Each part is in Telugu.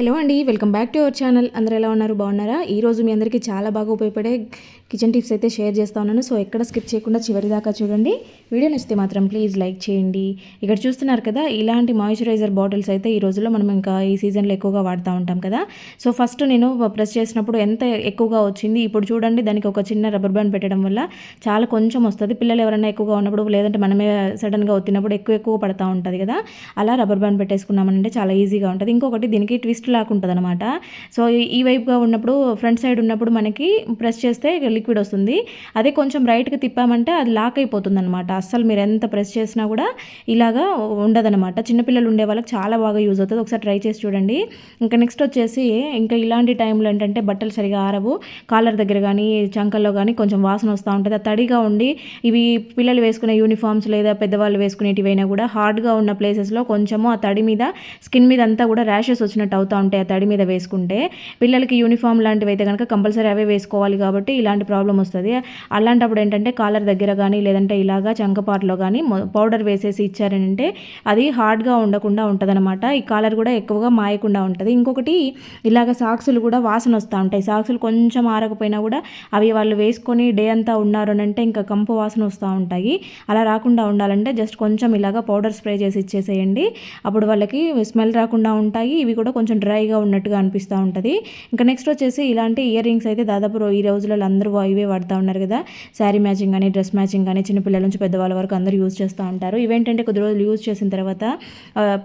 హలో అండి welcome back to our channel. అందరూ ఎలా ఉన్నారు? బాగున్నారా? ఈ రోజు మీ అందరికీ చాలా బాగా ఉపయోగపడే కిచెన్ టిప్స్ అయితే షేర్ చేస్తా ఉన్నాను. సో ఎక్కడ స్కిప్ చేయకుండా చివరి దాకా చూడండి. వీడియో నచ్చితే మాత్రం ప్లీజ్ లైక్ చేయండి. ఇక్కడ చూస్తున్నారు కదా ఇలాంటి మాయిశ్చరైజర్ బాటిల్స్ అయితే ఈ రోజుల్లో మనం ఇంకా ఈ సీజన్లో ఎక్కువగా వాడుతూ ఉంటాం కదా. సో ఫస్ట్ నేను ప్రెస్ చేసినప్పుడు ఎంత ఎక్కువగా వచ్చింది ఇప్పుడు చూడండి దానికి ఒక చిన్న రబ్బర్ బ్యాండ్ పెట్టడం వల్ల చాలా కొంచెం వస్తుంది. పిల్లలు ఎవరైనా ఎక్కువగా ఉన్నప్పుడు లేదంటే మనమే సడన్గా వచ్చినప్పుడు ఎక్కువ ఎక్కువ పడతా ఉంటుంది కదా. అలా రబ్బర్ బ్యాండ్ పెట్టేసుకున్నామంటే చాలా ఈజీగా ఉంటుంది. ఇంకొకటి దీనికి ట్విస్ట్ లాగా ఉంటుంది అనమాట సో ఈ వైపుగా ఉన్నప్పుడు ఫ్రంట్ సైడ్ ఉన్నప్పుడు మనకి ప్రెస్ చేస్తే లిక్విడ్ వస్తుంది. అదే కొంచెం రైట్కి తిప్పామంటే అది లాక్ అయిపోతుంది అనమాట అస్సలు మీరు ఎంత ప్రెస్ చేసినా కూడా ఇలాగా ఉండదనమాట. చిన్నపిల్లలు ఉండే వాళ్ళకి చాలా బాగా యూజ్ అవుతుంది. ఒకసారి ట్రై చేసి చూడండి. ఇంకా నెక్స్ట్ వచ్చేసి ఇంకా ఇలాంటి టైంలో ఏంటంటే బట్టలు సరిగా ఆరవు. కాలర్ దగ్గర కానీ చంకల్లో కానీ కొంచెం వాసన వస్తూ ఉంటుంది. ఆ తడిగా ఉండి ఇవి పిల్లలు వేసుకునే యూనిఫామ్స్ లేదా పెద్దవాళ్ళు వేసుకునేటివైనా కూడా హార్డ్గా ఉన్న ప్లేసెస్లో కొంచెము ఆ తడి మీద స్కిన్ మీద అంతా కూడా ర్యాషెస్ వచ్చినట్టు అవుతుంది. అవుతూ ఉంటాయి ఆ తడి మీద వేసుకుంటే పిల్లలకి యూనిఫామ్ లాంటివి అయితే కనుక కంపల్సరీ అవే వేసుకోవాలి కాబట్టి ఇలాంటి ప్రాబ్లం వస్తుంది. అలాంటప్పుడు ఏంటంటే కాలర్ దగ్గర కానీ లేదంటే ఇలాగా చంకపాట్లో కానీ పౌడర్ వేసేసి ఇచ్చారంటే అది హార్డ్గా ఉండకుండా ఉంటుందన్నమాట. ఈ కాలర్ కూడా ఎక్కువగా మాయకుండా ఉంటుంది. ఇంకొకటి ఇలాగ సాక్సులు కూడా వాసన వస్తూ ఉంటాయి. సాక్సులు కొంచెం ఆరకపోయినా కూడా అవి వాళ్ళు వేసుకొని డే అంతా ఉన్నారు అని అంటే ఇంకా కంపు వాసన వస్తూ ఉంటాయి. అలా రాకుండా ఉండాలంటే జస్ట్ కొంచెం ఇలాగ పౌడర్ స్ప్రే చేసి ఇచ్చేసేయండి. అప్పుడు వాళ్ళకి స్మెల్ రాకుండా ఉంటాయి. ఇవి కూడా కొంచెం డ్రైగా ఉన్నట్టుగా అనిపిస్తూ ఉంటుంది. ఇంకా నెక్స్ట్ వచ్చేసి ఇలాంటి ఇయర్ రింగ్స్ అయితే దాదాపు ఈ రోజులలో అందరూ ఇవే వాడుతూ ఉన్నారు కదా. శారీ మ్యాచింగ్ కానీ డ్రెస్ మ్యాచింగ్ కానీ చిన్నపిల్లల నుంచి పెద్దవాళ్ళ వరకు అందరూ యూజ్ చేస్తూ ఉంటారు. ఇవేంటంటే కొద్ది రోజులు యూజ్ చేసిన తర్వాత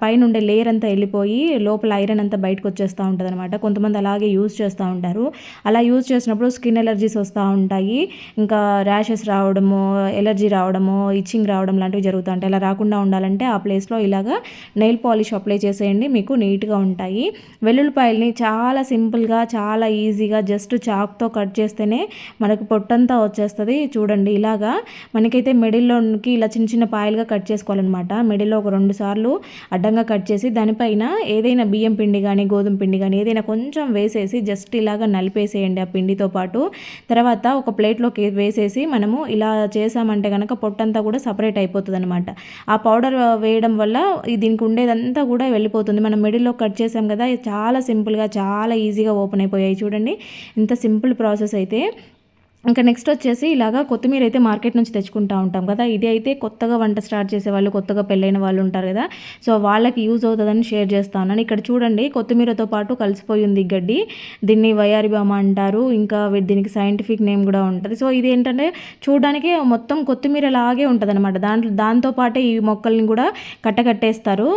పైన ఉండే లేయర్ అంతా వెళ్ళిపోయి లోపల ఐరన్ అంతా బయటకు వచ్చేస్తూ ఉంటుంది అనమాట కొంతమంది అలాగే యూజ్ చేస్తూ ఉంటారు. అలా యూజ్ చేసినప్పుడు స్కిన్ ఎలర్జీస్ వస్తూ ఉంటాయి. ఇంకా ర్యాషెస్ రావడము ఎలర్జీ రావడము ఇచ్చింగ్ రావడం లాంటివి జరుగుతూ ఉంటాయి. అలా రాకుండా ఉండాలంటే ఆ ప్లేస్లో ఇలాగా నెయిల్ పాలిష్ అప్లై చేసేయండి. మీకు నీట్గా ఉంటాయి. వెల్లుల్లిపాయల్ని చాలా సింపుల్గా చాలా ఈజీగా జస్ట్ చాక్తో కట్ చేస్తేనే మనకు పొట్టంతా వచ్చేస్తుంది. చూడండి ఇలాగా మనకైతే మిడిల్లోకి ఇలా చిన్న చిన్న పాయలుగా కట్ చేసుకోవాలన్నమాట. మిడిల్లో ఒక రెండు సార్లు అడ్డంగా కట్ చేసి దానిపైన ఏదైనా బియ్యం పిండి కానీ గోధుమ పిండి కానీ ఏదైనా కొంచెం వేసేసి జస్ట్ ఇలాగా నలిపేసేయండి ఆ పిండితో పాటు. తర్వాత ఒక ప్లేట్లోకి వేసేసి మనము ఇలా చేసామంటే కనుక పొట్టంతా కూడా సపరేట్ అయిపోతుంది అనమాట ఆ పౌడర్ వేయడం వల్ల దీనికి ఉండేదంతా కూడా వెళ్ళిపోతుంది. మనం మిడిల్లో కట్ చేసాం కదా చాలా సింపుల్గా చాలా ఈజీగా ఓపెన్ అయిపోయాయి. చూడండి ఇంత సింపుల్ ప్రాసెస్ అయితే ఇంకా నెక్స్ట్ వచ్చేసి ఇలాగా కొత్తిమీర అయితే మార్కెట్ నుంచి తెచ్చుకుంటూ ఉంటాం కదా. ఇది అయితే కొత్తగా వంట స్టార్ట్ చేసే వాళ్ళు కొత్తగా పెళ్ళైన వాళ్ళు ఉంటారు కదా. సో వాళ్ళకి యూజ్ అవుతుందని షేర్ చేస్తాను ఇక్కడ చూడండి కొత్తిమీరతో పాటు కలిసిపోయి ఉంది గడ్డి. దీన్ని వయారిబామ అంటారు. ఇంకా దీనికి సైంటిఫిక్ నేమ్ కూడా ఉంటుంది. సో ఇది ఏంటంటే చూడడానికి మొత్తం కొత్తిమీర లాగే ఉంటుంది అనమాట దాంట్లో దాంతోపాటే ఈ మొక్కల్ని కూడా కట్టకట్టేస్తారు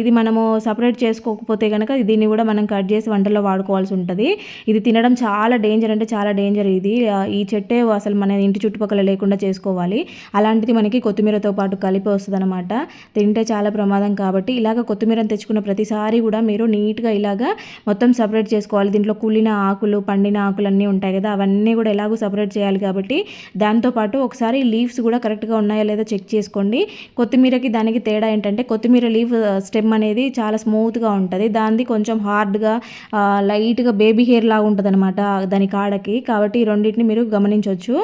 ఇది మనము సపరేట్ చేసుకోకపోతే కనుక దీన్ని కూడా మనం కట్ చేసి వంటల్లో వాడుకోవాల్సి ఉంటుంది. ఇది తినడం చాలా డేంజర్ అంటే చాలా డేంజర్ ఇది. ఈ చెట్టే అసలు మన ఇంటి చుట్టుపక్కల లేకుండా చేసుకోవాలి. అలాంటిది మనకి కొత్తిమీరతో పాటు కలిపి వస్తుంది అనమాట తింటే చాలా ప్రమాదం కాబట్టి ఇలాగ కొత్తిమీరని తెచ్చుకున్న ప్రతిసారి కూడా మీరు నీట్గా ఇలాగా మొత్తం సపరేట్ చేసుకోవాలి. దీంట్లో కుళ్ళిన ఆకులు పండిన ఆకులు అన్నీ ఉంటాయి కదా అవన్నీ కూడా ఎలాగో సపరేట్ చేయాలి కాబట్టి దాంతోపాటు ఒకసారి లీవ్స్ కూడా కరెక్ట్గా ఉన్నాయా లేదా చెక్ చేసుకోండి. కొత్తిమీరకి దానికి తేడా ఏంటంటే కొత్తిమీర లీవ్ స్టెమ్ అనేది చాలా స్మూత్గా ఉంటుంది. దాన్ని కొంచెం హార్డ్గా లైట్గా బేబీ హెయిర్ లాగా ఉంటుంది అనమాట దాని కాడకి. కాబట్టి ఈ రెండింటిని మీరు గమనించవచ్చు.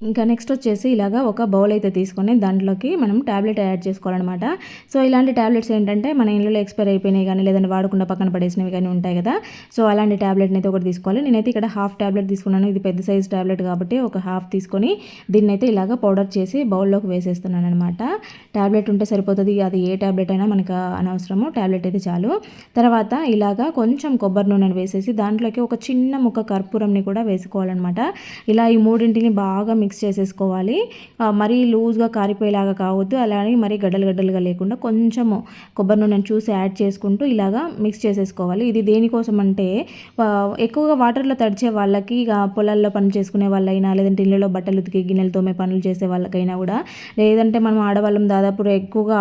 ఇంకా నెక్స్ట్ వచ్చేసి ఇలాగా ఒక బౌల్ అయితే తీసుకొని దాంట్లోకి మనం ట్యాబ్లెట్ యాడ్ చేసుకోవాలన్నమాట. సో ఇలాంటి ట్యాబ్లెట్స్ ఏంటంటే మన ఇళ్ళలో ఎక్స్పైర్ అయిపోయినాయి కానీ లేదంటే వాడకుండా పక్కన పడేసినవి కానీ ఉంటాయి కదా. సో అలాంటి ట్యాబ్లెట్ని అయితే ఒకటి తీసుకోవాలి. నేనైతే ఇక్కడ హాఫ్ ట్యాబ్లెట్ తీసుకున్నాను. ఇది పెద్ద సైజ్ ట్యాబ్లెట్ కాబట్టి ఒక హాఫ్ తీసుకొని దీన్ని అయితే ఇలాగ పౌడర్ చేసి బౌల్లోకి వేసేస్తున్నాను అనమాట ట్యాబ్లెట్ ఉంటే సరిపోతుంది. అది ఏ ట్యాబ్లెట్ అయినా మనకు అనవసరము. ట్యాబ్లెట్ అయితే చాలు. తర్వాత ఇలాగా కొంచెం కొబ్బరి నూనెను వేసేసి దాంట్లోకి ఒక చిన్న ముక్క కర్పూరంని కూడా వేసుకోవాలన్నమాట. ఇలా ఈ మూడింటిని బాగా మిక్స్ మిక్స్ చేసేసుకోవాలి. మరీ లూజ్గా కారిపోయేలాగా కావద్దు. అలానే మరీ గడ్డలు గడ్డలుగా లేకుండా కొంచెము కొబ్బరి నూనెను చూసి యాడ్ చేసుకుంటూ ఇలాగా మిక్స్ చేసేసుకోవాలి. ఇది దేనికోసం అంటే ఎక్కువగా వాటర్లో తడిచే వాళ్ళకి ఇక పొలాల్లో పని చేసుకునే వాళ్ళైనా లేదంటే ఇళ్ళలో బట్టలు ఉతికి గిన్నెలు తోమే పనులు చేసే వాళ్ళకైనా కూడా లేదంటే మనం ఆడవాళ్ళం దాదాపు ఎక్కువగా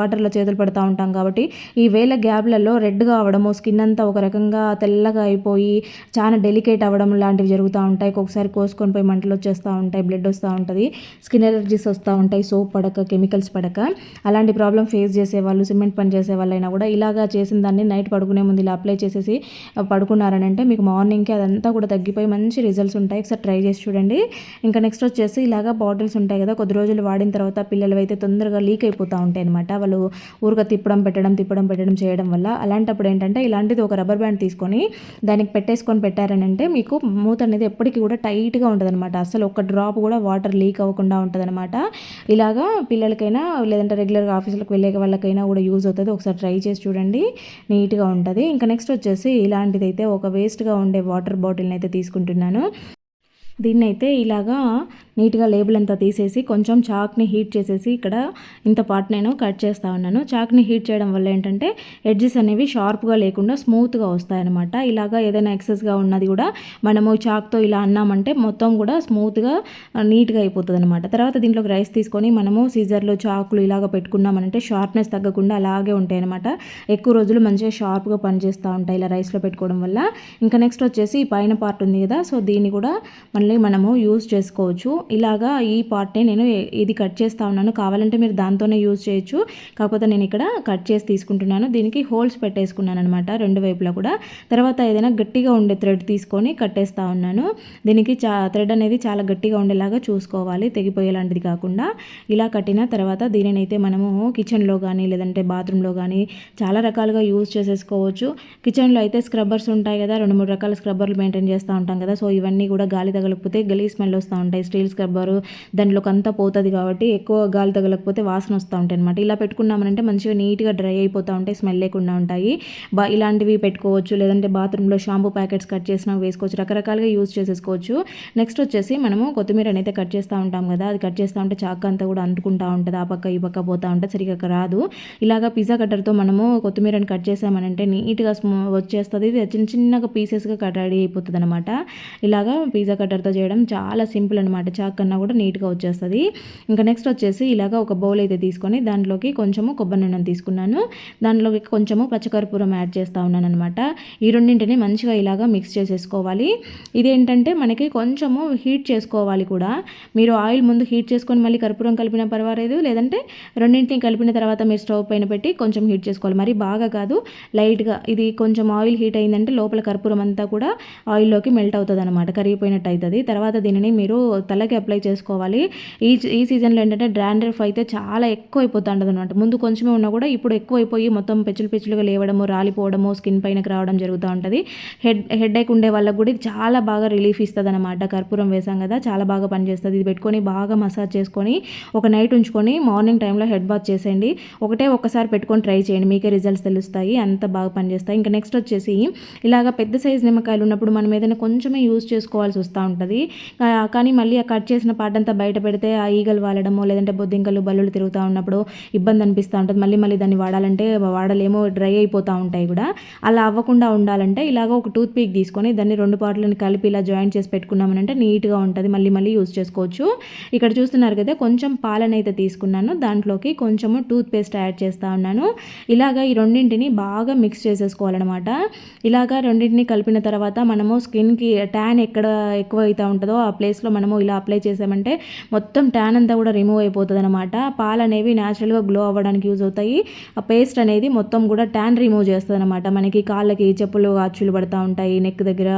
వాటర్లో చేతులు పెడతా ఉంటాం కాబట్టి ఈ వేల గ్యాప్లలో రెడ్గా అవడము స్కిన్ అంతా ఒక రకంగా తెల్లగా అయిపోయి చాలా డెలికేట్ అవ్వడం లాంటివి జరుగుతూ ఉంటాయి. ఒక్కొక్కసారి కోసుకొని పోయి మంటలు వచ్చేస్తూ ఉంటాయి ఉంటాయి బ్లడ్ వస్తూ ఉంటుంది స్కిన్ ఎలర్జీస్ వస్తూ ఉంటాయి సోప్ పడక కెమికల్స్ పడక. అలాంటి ప్రాబ్లం ఫేస్ చేసే వాళ్ళు సిమెంట్ పని చేసే వాళ్ళైనా కూడా ఇలాగా చేసిన దాన్ని నైట్ పడుకునే ముందు ఇలా అప్లై చేసేసి పడుకున్నారని అంటే మీకు మార్నింగ్కి అదంతా కూడా తగ్గిపోయి మంచి రిజల్ట్స్ ఉంటాయి. ఒకసారి ట్రై చేసి చూడండి. ఇంకా నెక్స్ట్ వచ్చేసి ఇలాగా బాటిల్స్ ఉంటాయి కదా కొద్ది రోజులు వాడిన తర్వాత పిల్లలు అయితే తొందరగా లీక్ అయిపోతూ ఉంటాయి అనమాట వాళ్ళు ఊరుగా తిప్పడం పెట్టడం తిప్పడం పెట్టడం చేయడం వల్ల అలాంటప్పుడు ఏంటంటే ఇలాంటిది ఒక రబ్బర్ బ్యాండ్ తీసుకొని దానికి పెట్టేసుకొని పెట్టారని అంటే మీకు మూత అనేది ఎప్పటికీ కూడా టైట్గా ఉంటుంది అనమాట అసలు ఒక డ్రాప్ కూడా వాటర్ లీక్ అవ్వకుండా ఉంటుంది అనమాట ఇలాగా పిల్లలకైనా లేదంటే రెగ్యులర్గా ఆఫీసులకు వెళ్ళే వాళ్ళకైనా కూడా యూజ్ అవుతుంది. ఒకసారి ట్రై చేసి చూడండి. నీట్గా ఉంటుంది. ఇంకా నెక్స్ట్ వచ్చేసి ఇలాంటిదైతే ఒక వేస్ట్గా ఉండే వాటర్ బాటిల్ని అయితే తీసుకుంటున్నాను. దీన్ని అయితే ఇలాగా నీట్గా లేబుల్ అంతా తీసేసి కొంచెం చాక్ని హీట్ చేసేసి ఇక్కడ ఇంత పార్ట్ నేను కట్ చేస్తూ ఉన్నాను. చాక్ని హీట్ చేయడం వల్ల ఏంటంటే ఎడ్జెస్ అనేవి షార్ప్గా లేకుండా స్మూత్గా వస్తాయన్నమాట. ఇలాగా ఏదైనా ఎక్సెస్గా ఉన్నది కూడా మనము చాక్తో ఇలా అన్నామంటే మొత్తం కూడా స్మూత్గా నీట్గా అయిపోతుంది అనమాట తర్వాత దీంట్లోకి రైస్ తీసుకొని మనము సీజర్లో చాకులు ఇలాగ పెట్టుకున్నామంటే షార్ప్నెస్ తగ్గకుండా అలాగే ఉంటాయి అనమాట ఎక్కువ రోజులు మంచిగా షార్ప్గా పనిచేస్తూ ఉంటాయి ఇలా రైస్లో పెట్టుకోవడం వల్ల. ఇంకా నెక్స్ట్ వచ్చేసి పైన పార్ట్ ఉంది కదా సో దీన్ని కూడా మళ్ళీ మనము యూజ్ చేసుకోవచ్చు. ఇలాగా ఈ పార్ట్ని నేను ఇది కట్ చేస్తూ ఉన్నాను. కావాలంటే మీరు దాంతోనే యూజ్ చేయొచ్చు. కాకపోతే నేను ఇక్కడ కట్ చేసి తీసుకుంటున్నాను. దీనికి హోల్స్ పెట్టేసుకున్నాను అనమాట రెండు వైపులా కూడా. తర్వాత ఏదైనా గట్టిగా ఉండే థ్రెడ్ తీసుకొని కట్టేస్తూ ఉన్నాను. దీనికి చా థ్రెడ్ అనేది చాలా గట్టిగా ఉండేలాగా చూసుకోవాలి. తెగిపోయేలాంటిది కాకుండా. ఇలా కట్టిన తర్వాత దీనిని అయితే మనము కిచెన్లో కానీ లేదంటే బాత్రూంలో కానీ చాలా రకాలుగా యూజ్ చేసేసుకోవచ్చు. కిచెన్లో అయితే స్క్రబ్బర్స్ ఉంటాయి కదా. రెండు మూడు రకాల స్క్రబ్బర్లు మెయింటైన్ చేస్తూ ఉంటాం కదా. సో ఇవన్నీ కూడా గాలి తగలకపోతే గలీ స్మెల్ వస్తూ ఉంటాయి స్టీల్ స్క్రబ్బరు దాంట్లోకి అంతా పోతుంది కాబట్టి ఎక్కువ గాలి తగలకపోతే వాసన వస్తూ ఉంటాయి అనమాట ఇలా పెట్టుకున్నామనంటే మంచిగా నీట్గా డ్రై అయిపోతూ ఉంటాయి స్మెల్ లేకుండా ఉంటాయి. బా ఇలాంటివి పెట్టుకోవచ్చు లేదంటే బాత్రూంలో షాంపూ ప్యాకెట్స్ కట్ చేసినా వేసుకోవచ్చు రకరకాలుగా యూజ్ చేసేసుకోవచ్చు. నెక్స్ట్ వచ్చేసి మనము కొత్తిమీర అయితే కట్ చేస్తూ ఉంటాం కదా అది కట్ చేస్తూ ఉంటే చాక్ అంతా కూడా అంటుకుంటా ఉంటుంది ఆ పక్క ఈ పక్క పోతూ ఉంటే సరిగ్గా రాదు. ఇలాగా పిజ్జా కట్టర్తో మనము కొత్తిమీరని కట్ చేసామనంటే నీట్గా వచ్చేస్తుంది చిన్న చిన్నగా పీసెస్గా కట్ రెడీ అయిపోతుంది అనమాట ఇలాగా పిజ్జా కట్టర్తో చేయడం చాలా సింపుల్ అనమాట చాక్ కూడా నీట్గా వచ్చేస్తుంది. ఇంకా నెక్స్ట్ వచ్చేసి ఇలాగ ఒక బౌల్ అయితే తీసుకొని దాంట్లోకి కొంచెము కొబ్బరి నూనె తీసుకున్నాను. దాంట్లోకి కొంచెము పచ్చకర్పూరం యాడ్ చేస్తూ ఉన్నాను అనమాట ఈ రెండింటిని మంచిగా ఇలాగ మిక్స్ చేసేసుకోవాలి. ఇదేంటంటే మనకి కొంచెము హీట్ చేసుకోవాలి కూడా. మీరు ఆయిల్ ముందు హీట్ చేసుకొని మళ్ళీ కర్పూరం కలిపిన పర్వాలేదు. లేదంటే రెండింటిని కలిపిన తర్వాత మీరు స్టవ్ పైన పెట్టి కొంచెం హీట్ చేసుకోవాలి. మరి బాగా కాదు. లైట్గా ఇది కొంచెం ఆయిల్ హీట్ అయిందంటే లోపల కర్పూరం అంతా కూడా ఆయిల్లోకి మెల్ట్ అవుతుంది అనమాట కరిగిపోయినట్టు అవుతుంది. తర్వాత దీనిని మీరు తలకి అప్లై చేసుకోవాలి. ఈ ఈ సీజన్లో ఏంటంటే డ్రాండ్రఫ్ అయితే చాలా ఎక్కువ అనమాట ముందు కొంచెమే ఉన్నా కూడా ఇప్పుడు ఎక్కువ అయిపోయి మొత్తం పెచ్చులు పెచ్చులుగా లేవడము రాలిపోవడము స్కిన్ పైనకి రావడం జరుగుతూ ఉంటుంది. హెడ్ హెడ్ ఏక్ ఉండే వాళ్ళకి కూడా ఇది చాలా బాగా రిలీఫ్ ఇస్తుంది అనమాట కర్పూరం వేసాం కదా చాలా బాగా పనిచేస్తుంది. ఇది పెట్టుకొని బాగా మసాజ్ చేసుకొని ఒక నైట్ ఉంచుకొని మార్నింగ్ టైంలో హెడ్ బాత్ చేసేయండి. ఒకటే ఒక్కసారి పెట్టుకొని ట్రై చేయండి. మీకే రిజల్ట్స్ తెలుస్తాయి. అంత బాగా పనిచేస్తాయి. ఇంకా నెక్స్ట్ వచ్చేసి ఇలాగ పెద్ద సైజ్ నిమ్మకాయలు ఉన్నప్పుడు మనం ఏదైనా కొంచెమే యూజ్ చేసుకోవాల్సి వస్తూ ఉంటుంది. కానీ మళ్ళీ ఆ కట్ చేసిన పార్ట్ అంతా బయట పెడితే ఆ ఈగలు వాలడమో లేదంటే బొద్దింకలు బల్లులు తిరుగుతూ ఉన్నప్పుడు ఇబ్బంది అనిపిస్తూ ఉంటుంది. మళ్ళీ మళ్ళీ దాన్ని వాడాలంటే వాడలేమో డ్రై అయిపోతూ ఉంటాయి కూడా. అలా అవ్వకుండా ఉండాలంటే ఇలాగ ఒక టూత్ పీక్ తీసుకొని దాన్ని రెండు పాటలను కలిపి ఇలా జాయింట్ చేసి పెట్టుకున్నామనంటే నీట్గా ఉంటుంది. మళ్ళీ మళ్ళీ యూజ్ చేసుకోవచ్చు. ఇక్కడ చూస్తున్నారు కదా కొంచెం పాలనైతే తీసుకున్నాను. దాంట్లోకి కొంచెము టూత్ పేస్ట్ యాడ్ చేస్తూ ఉన్నాను. ఇలాగ ఈ రెండింటిని బాగా మిక్స్ చేసేసుకోవాలన్నమాట. ఇలాగ రెండింటిని కలిపిన తర్వాత మనము స్కిన్కి ట్యాన్ ఎక్కడ ఎక్కువ అయితే ఉంటుందో ఆ ప్లేస్లో మనము ఇలా అప్లై చేసామంటే మొత్తం ట్యాన్ అంతా కూడా రిమూవ్ అయిపోతుంది అనమాట పాలు అనేవి న్యాచురల్గా గ్లో అవ్వడానికి యూజ్ అవుతాయి. ఆ పేస్ట్ అనేది మొత్తం కూడా ట్యాన్ రిమూవ్ చేస్తుంది అనమాట మనకి కాళ్ళకి చెప్పులు అచ్చులు పడుతూ ఉంటాయి నెక్ దగ్గర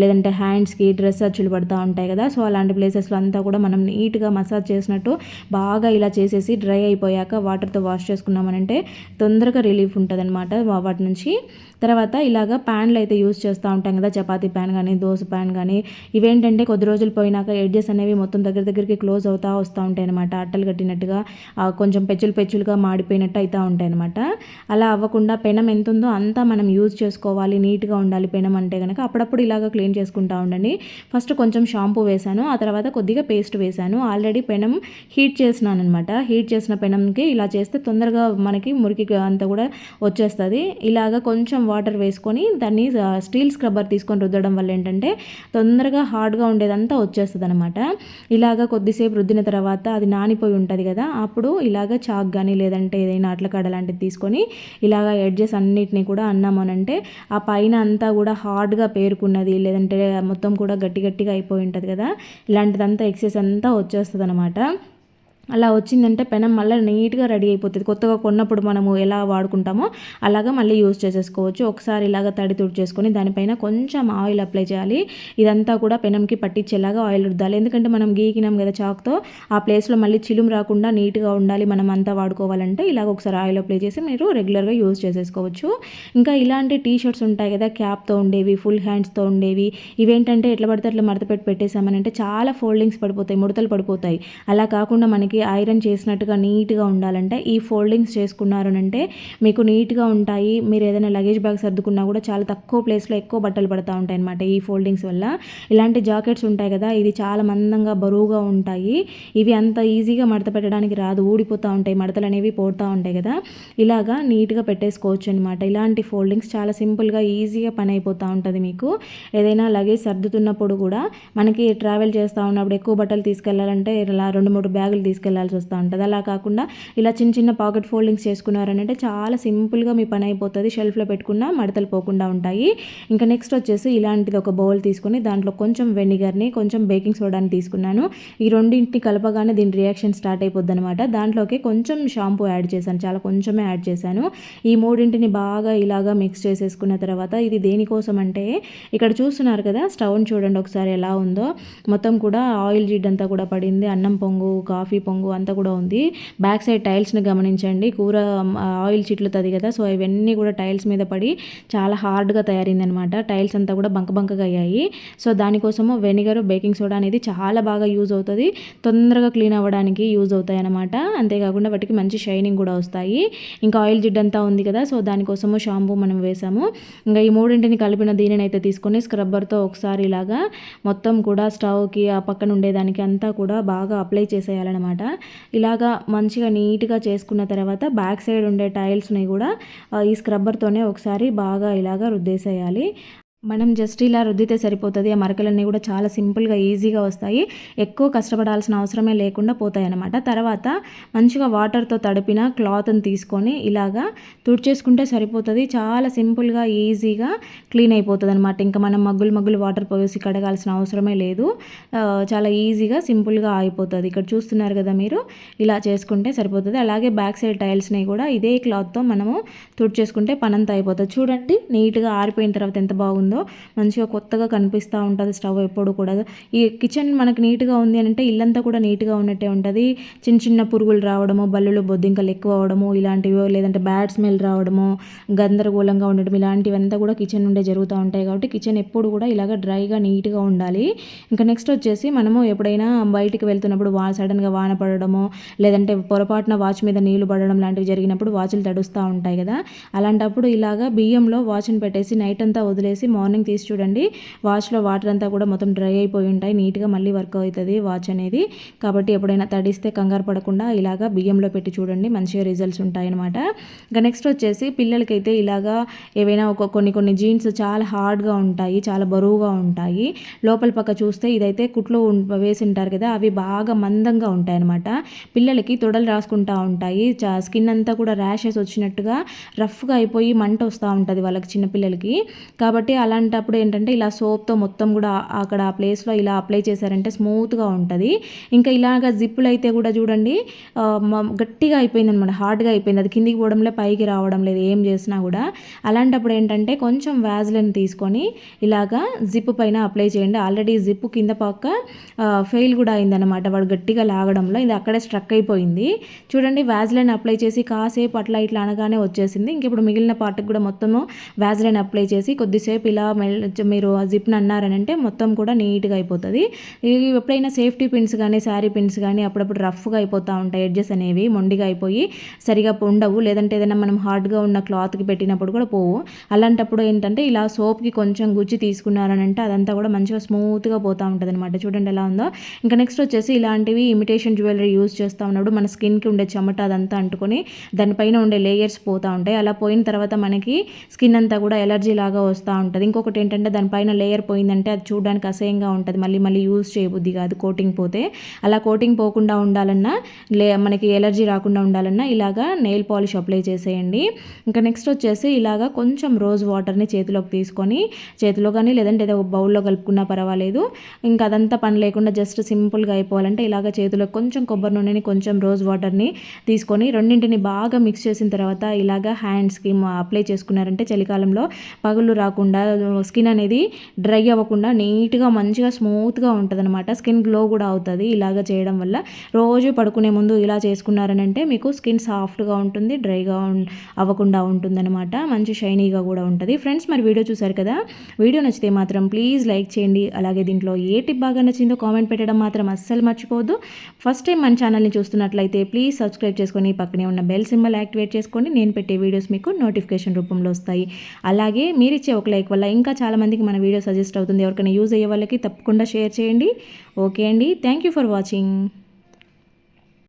లేదంటే హ్యాండ్స్కి డ్రెస్ అచ్చులు పడుతూ ఉంటాయి కదా. సో అలాంటి ప్లేసెస్లో అంతా కూడా మనం నీట్గా మసాజ్ చేసినట్టు బాగా ఇలా చేసేసి డ్రై అయిపోయాక వాటర్తో వాష్ చేసుకున్నామనంటే తొందరగా రిలీఫ్ ఉంటుంది అనమాట వాటి నుంచి. తర్వాత ఇలాగ ప్యాన్లు అయితే యూస్ చేస్తూ ఉంటాం కదా. చపాతీ ప్యాన్ కానీ దోశ ప్యాన్ కానీ ఇవేంటంటే కొద్ది రోజులు పోయినాక ఎడ్జెస్ అనేవి మొత్తం దగ్గర దగ్గరికి క్లోజ్ అవుతూ వస్తూ ఉంటాయి అనమాట అట్టలు కట్టినట్టుగా కొంచెం పెచ్చులు పెచ్చులుగా మాడిపోయినట్టు అవుతూ ఉంటాయి అనమాట అలా అవ్వకుండా పెనం ఎంత ఉందో అంతా మనం యూజ్ చేసుకోవాలి నీట్గా ఉండాలి పెనం అంటే కనుక అప్పుడప్పుడు ఇలాగ క్లీన్ చేసుకుంటూ ఉండండి. ఫస్ట్ కొంచెం షాంపూ వేశాను ఆ తర్వాత కొద్దిగా పేస్ట్ వేశాను. ఆల్రెడీ పెనం హీట్ చేసినాను అనమాట హీట్ చేసిన పెనంకి ఇలా చేస్తే తొందరగా మనకి మురికి అంతా కూడా వచ్చేస్తుంది. ఇలాగ కొంచెం వాటర్ వేసుకొని దాన్ని స్టీల్ స్క్రబ్బర్ తీసుకొని రుద్దడం వల్ల ఏంటంటే తొందరగా హార్డ్గా ఉండేదంతా వచ్చేస్తుంది అనమాట ఇలాగ కొద్దిసేపు రుద్దిన తర్వాత అది నానిపోయి ఉంటుంది కదా అప్పుడు ఇలాగ చాక్ కానీ లేదంటే ఏదైనా అట్లకాడ లాంటిది తీసుకొని ఇలాగ ఎడ్జెస్ అన్నిటిని కూడా అన్నామనంటే ఆ పైన అంతా కూడా హార్డ్గా పేరుకున్నది లేదంటే మొత్తం కూడా గట్టి గట్టిగా అయిపోయి ఉంటుంది కదా ఇలాంటిదంతా ఎక్సెస్ అంతా వచ్చేస్తుంది అనమాట అలా వచ్చిందంటే పెనం మళ్ళీ నీట్గా రెడీ అయిపోతుంది. కొత్తగా కొన్నప్పుడు మనము ఎలా వాడుకుంటామో అలాగా మళ్ళీ యూజ్ చేసేసుకోవచ్చు. ఒకసారి ఇలాగ తడి తుడి చేసుకొని దానిపైన కొంచెం ఆయిల్ అప్లై చేయాలి. ఇదంతా కూడా పెనంకి పట్టించేలాగా ఆయిల్ రుద్దాలి. ఎందుకంటే మనం గీకినాం కదా చాక్తో ఆ ప్లేస్లో మళ్ళీ చిలుము రాకుండా నీట్గా ఉండాలి మనం అంతా వాడుకోవాలంటే ఇలాగ ఒకసారి ఆయిల్ అప్లై చేసి మీరు రెగ్యులర్గా యూజ్ చేసేసుకోవచ్చు. ఇంకా ఇలాంటి టీ షర్ట్స్ ఉంటాయి కదా క్యాప్తో ఉండేవి ఫుల్ హ్యాండ్స్తో ఉండేవి. ఇవేంటంటే ఎట్లా పడితే అట్లా మడత పెట్టి పెట్టేసామనంటే చాలా ఫోల్డింగ్స్ పడిపోతాయి ముడతలు పడిపోతాయి. అలా కాకుండా మనకి ఐరన్ చేసినట్టుగా నీట్గా ఉండాలంటే ఈ ఫోల్డింగ్స్ చేసుకున్నారనంటే మీకు నీట్గా ఉంటాయి. మీరు ఏదైనా లగేజ్ బ్యాగ్ సర్దుకున్నా కూడా చాలా తక్కువ ప్లేస్లో ఎక్కువ బట్టలు పడతా ఉంటాయి అనమాట ఈ ఫోల్డింగ్స్ వల్ల. ఇలాంటి జాకెట్స్ ఉంటాయి కదా ఇది చాలా మందంగా బరువుగా ఉంటాయి. ఇవి అంత ఈజీగా మడత పెట్టడానికి రాదు ఊడిపోతూ ఉంటాయి మడతలు అనేవి పోతూ ఉంటాయి కదా. ఇలాగా నీట్గా పెట్టేసుకోవచ్చు అనమాట ఇలాంటి ఫోల్డింగ్స్ చాలా సింపుల్గా ఈజీగా పని అయిపోతూ ఉంటుంది మీకు. ఏదైనా లగేజ్ సర్దుతున్నప్పుడు కూడా మనకి ట్రావెల్ చేస్తూ ఉన్నప్పుడు ఎక్కువ బట్టలు తీసుకెళ్ళాలంటే ఇలా రెండు మూడు బ్యాగులు తీసుకెళ్ళాల్సి వస్తూ ఉంటుంది. అలా కాకుండా ఇలా చిన్న చిన్న పాకెట్ ఫోల్డింగ్స్ చేసుకున్నారనంటే చాలా సింపుల్గా మీ పని అయిపోతుంది. షెల్ఫ్లో పెట్టుకున్న మడతలు పోకుండా ఉంటాయి. ఇంకా నెక్స్ట్ వచ్చేసి ఇలాంటిది ఒక బౌల్ తీసుకొని దాంట్లో కొంచెం వెనిగర్ని కొంచెం బేకింగ్ సోడాని తీసుకున్నాను. ఈ రెండింటిని కలపగానే దీని రియాక్షన్ స్టార్ట్ అయిపోద్ది అనమాట దాంట్లోకి కొంచెం షాంపూ యాడ్ చేశాను. చాలా కొంచెమే యాడ్ చేశాను. ఈ మూడింటిని బాగా ఇలాగా మిక్స్ చేసేసుకున్న తర్వాత ఇది దేనికోసం అంటే ఇక్కడ చూస్తున్నారు కదా స్టవ్ని చూడండి ఒకసారి ఎలా ఉందో. మొత్తం కూడా ఆయిల్ జిడ్ అంతా కూడా పడింది. అన్నం పొంగు కాఫీ పొంగు అంతా కూడా ఉంది. బ్యాక్ సైడ్ టైల్స్ని గమనించండి. కూర ఆయిల్ ఆయిల్ చిట్లుతుంది కదా. సో ఇవన్నీ కూడా టైల్స్ మీద పడి చాలా హార్డ్గా తయారైంది అనమాట టైల్స్ అంతా కూడా బంక బంకగా అయ్యాయి. సో దానికోసము వెనిగర్ బేకింగ్ సోడా అనేది చాలా బాగా యూజ్ అవుతుంది. తొందరగా క్లీన్ అవ్వడానికి యూజ్ అవుతాయి అనమాట అంతేకాకుండా వాటికి మంచి షైనింగ్ కూడా వస్తాయి. ఇంకా ఆయిల్ జిడ్ అంతా ఉంది కదా. సో దానికోసము షాంపూ మనం వేసాము. ఇంకా ఈ మూడింటిని కలిపిన దీనిని అయితే తీసుకొని స్క్రబ్బర్తో ఒకసారి ఇలాగా మొత్తం కూడా స్టవ్కి ఆ పక్కన ఉండేదానికి అంతా కూడా బాగా అప్లై చేసేయాలన్నమాట. ఇలాగా మంచిగా నీట్గా చేసుకున్న తర్వాత బ్యాక్ సైడ్ ఉండే టైల్స్ని కూడా ఈ స్క్రబ్బర్తోనే ఒకసారి బాగా ఇలాగా రుద్దేసేయాలి. మనం జస్ట్ ఇలా రుద్దితే సరిపోతుంది ఆ మరకలన్నీ కూడా చాలా సింపుల్గా ఈజీగా వస్తాయి. ఎక్కువ కష్టపడాల్సిన అవసరమే లేకుండా పోతాయి అన్నమాట తర్వాత మంచిగా వాటర్తో తడిపిన క్లాత్ని తీసుకొని ఇలాగా తుడిచేసుకుంటే సరిపోతుంది. చాలా సింపుల్గా ఈజీగా క్లీన్ అయిపోతుంది అనమాట ఇంకా మనం మగ్గులు మగ్గులు వాటర్ పోసి కడగాల్సిన అవసరమే లేదు. చాలా ఈజీగా సింపుల్గా అయిపోతుంది. ఇక్కడ చూస్తున్నారు కదా మీరు ఇలా చేసుకుంటే సరిపోతుంది. అలాగే బ్యాక్ సైడ్ టైల్స్ని కూడా ఇదే క్లాత్తో మనము తుడిచేసుకుంటే పనంతా అయిపోతుంది. చూడండి నీట్గా ఆరిపోయిన తర్వాత ఎంత బాగుంది. మంచిగా కొత్తగా కనిపిస్తూ ఉంటుంది స్టవ్ ఎప్పుడు కూడా. ఈ కిచెన్ మనకి నీట్గా ఉంది అని అంటే ఇల్లంతా కూడా నీట్గా ఉన్నట్టే ఉంటుంది. చిన్న చిన్న పురుగులు రావడము బల్లులు బొద్దింకలు ఎక్కువ అవడము ఇలాంటివి లేదంటే బ్యాడ్ స్మెల్ రావడము గందరగోళంగా ఉండడం ఇలాంటివంతా కూడా కిచెన్ నుండే జరుగుతూ ఉంటాయి కాబట్టి కిచెన్ ఎప్పుడు కూడా ఇలాగ డ్రైగా నీట్గా ఉండాలి. ఇంకా నెక్స్ట్ వచ్చేసి మనము ఎప్పుడైనా బయటికి వెళ్తున్నప్పుడు వా సడన్గా వాన పడడము లేదంటే పొరపాటున వాచ్ మీద నీళ్ళు పడడం లాంటివి జరిగినప్పుడు వాచ్లు తడుస్తూ ఉంటాయి కదా. అలాంటప్పుడు ఇలాగా బియ్యంలో వాచ్ని పెట్టేసి నైట్ అంతా వదిలేసి మార్నింగ్ తీసి చూడండి. వాచ్లో వాటర్ అంతా కూడా మొత్తం డ్రై అయిపోయి ఉంటాయి. నీట్గా మళ్ళీ వర్క్ అవుతుంది వాచ్ అనేది. కాబట్టి ఎప్పుడైనా తడిస్తే కంగారు పడకుండా ఇలాగా బియ్యంలో పెట్టి చూడండి. మంచిగా రిజల్ట్స్ ఉంటాయన్నమాట. ఇంకా నెక్స్ట్ వచ్చేసి పిల్లలకైతే ఇలాగా ఏవైనా ఒక కొన్ని కొన్ని జీన్స్ చాలా హార్డ్గా ఉంటాయి. చాలా బరువుగా ఉంటాయి. లోపల పక్క చూస్తే ఇదైతే కుట్లో వేసి ఉంటారు కదా అవి బాగా మందంగా ఉంటాయి అనమాట పిల్లలకి తొడలు రాసుకుంటా ఉంటాయి. స్కిన్ అంతా కూడా ర్యాషెస్ వచ్చినట్టుగా రఫ్గా అయిపోయి మంట వస్తూ ఉంటుంది వాళ్ళకి చిన్నపిల్లలకి. కాబట్టి అలాంటప్పుడు ఏంటంటే ఇలా సోప్తో మొత్తం కూడా అక్కడ ఆ ప్లేస్లో ఇలా అప్లై చేశారంటే స్మూత్గా ఉంటుంది. ఇంకా ఇలాగ జిప్పులు అయితే కూడా చూడండి గట్టిగా అయిపోయింది అనమాట హార్డ్గా అయిపోయింది. అది కిందికి పోవడంలో పైకి రావడం లేదు ఏం చేసినా కూడా. అలాంటప్పుడు ఏంటంటే కొంచెం వ్యాజ్లైన్ తీసుకొని ఇలాగా జిప్ పైన అప్లై చేయండి. ఆల్రెడీ జిప్ కింద పక్క ఫెయిల్ కూడా అయిందనమాట. వాడు గట్టిగా లాగడంలో ఇది అక్కడే స్ట్రక్ అయిపోయింది. చూడండి వ్యాజ్లైన్ అప్లై చేసి కాసేపు అట్లా ఇట్లా అనగానే వచ్చేసింది. ఇంక ఇప్పుడు మిగిలిన పార్ట్కి కూడా మొత్తము వ్యాజ్లైన్ అప్లై చేసి కొద్దిసేపు ఇలా ఇలా మీరు జిప్ని అన్నారనంటే మొత్తం కూడా నీట్గా అయిపోతుంది. ఇవి ఎప్పుడైనా సేఫ్టీ పిన్స్ కానీ శారీ పిన్స్ కానీ అప్పుడప్పుడు రఫ్గా అయిపోతూ ఉంటాయి ఎడ్జెస్ అనేవి మొండిగా అయిపోయి సరిగా ఉండవు లేదంటే ఏదైనా మనం హార్డ్గా ఉన్న క్లాత్కి పెట్టినప్పుడు కూడా పోవు. అలాంటప్పుడు ఏంటంటే ఇలా సోప్కి కొంచెం గుజ్జి తీసుకున్నారనంటే అదంతా కూడా మంచిగా స్మూత్గా పోతూ ఉంటుంది అనమాట చూడండి ఎలా ఉందో. ఇంకా నెక్స్ట్ వచ్చేసి ఇలాంటివి ఇమిటేషన్ జ్యువెలరీ యూజ్ చేస్తూ ఉన్నప్పుడు మన స్కిన్కి ఉండే చెమట అదంతా అంటుకొని దానిపైన ఉండే లేయర్స్ పోతూ ఉంటాయి. అలా పోయిన తర్వాత మనకి స్కిన్ అంతా కూడా ఎలర్జీ లాగా వస్తూ ఉంటుంది. ఇంకొకటి ఏంటంటే దానిపైన లేయర్ పోయిందంటే అది చూడడానికి అసహ్యంగా ఉంటుంది. మళ్ళీ మళ్ళీ యూజ్ చేయబుద్ది కాదు కోటింగ్ పోతే. అలా కోటింగ్ పోకుండా ఉండాలన్నా లే మనకి ఎలర్జీ రాకుండా ఉండాలన్నా ఇలాగా నెయిల్ పాలిష్ అప్లై చేసేయండి. ఇంకా నెక్స్ట్ వచ్చేసి ఇలాగా కొంచెం రోజ్ వాటర్ని చేతిలోకి తీసుకొని చేతిలో కానీ లేదంటే ఏదో బౌల్లో కలుపుకున్నా పర్వాలేదు. ఇంకా అదంతా పని లేకుండా జస్ట్ సింపుల్గా అయిపోవాలంటే ఇలాగ చేతిలో కొంచెం కొబ్బరి నూనెని కొంచెం రోజ్ వాటర్ని తీసుకొని రెండింటిని బాగా మిక్స్ చేసిన తర్వాత ఇలాగ హ్యాండ్స్కి అప్లై చేసుకున్నారంటే చలికాలంలో పగులు రాకుండా స్కిన్ అనేది డ్రై అవ్వకుండా నీట్గా మంచిగా స్మూత్గా ఉంటుంది అనమాట స్కిన్ గ్లో కూడా అవుతుంది ఇలాగ చేయడం వల్ల. రోజు పడుకునే ముందు ఇలా చేసుకున్నారని అంటే మీకు స్కిన్ సాఫ్ట్గా ఉంటుంది డ్రైగా అవ్వకుండా ఉంటుందన్నమాట. మంచి షైనీగా కూడా ఉంటుంది. ఫ్రెండ్స్ మరి వీడియో చూసారు కదా? వీడియో నచ్చితే మాత్రం ప్లీజ్ లైక్ చేయండి. అలాగే దీంట్లో ఏ టిప్ బాగా నచ్చిందో కామెంట్ పెట్టడం మాత్రం అస్సలు మర్చిపోవద్దు. ఫస్ట్ టైం మన ఛానల్ని చూస్తున్నట్లయితే ప్లీజ్ సబ్స్క్రైబ్ చేసుకొని పక్కనే ఉన్న బెల్ సింబల్ యాక్టివేట్ చేసుకోండి. నేను పెట్టే వీడియోస్ మీకు నోటిఫికేషన్ రూపంలో వస్తాయి. అలాగే మీరిచ్చే ఒక లైక్ వల్ల ఇంకా చాలామందికి మన వీడియో సజెస్ట్ అవుతుంది. ఎవరికైనా యూజ్ అయ్యే వాళ్ళకి తప్పకుండా షేర్ చేయండి. ఓకే అండి. Thank you for watching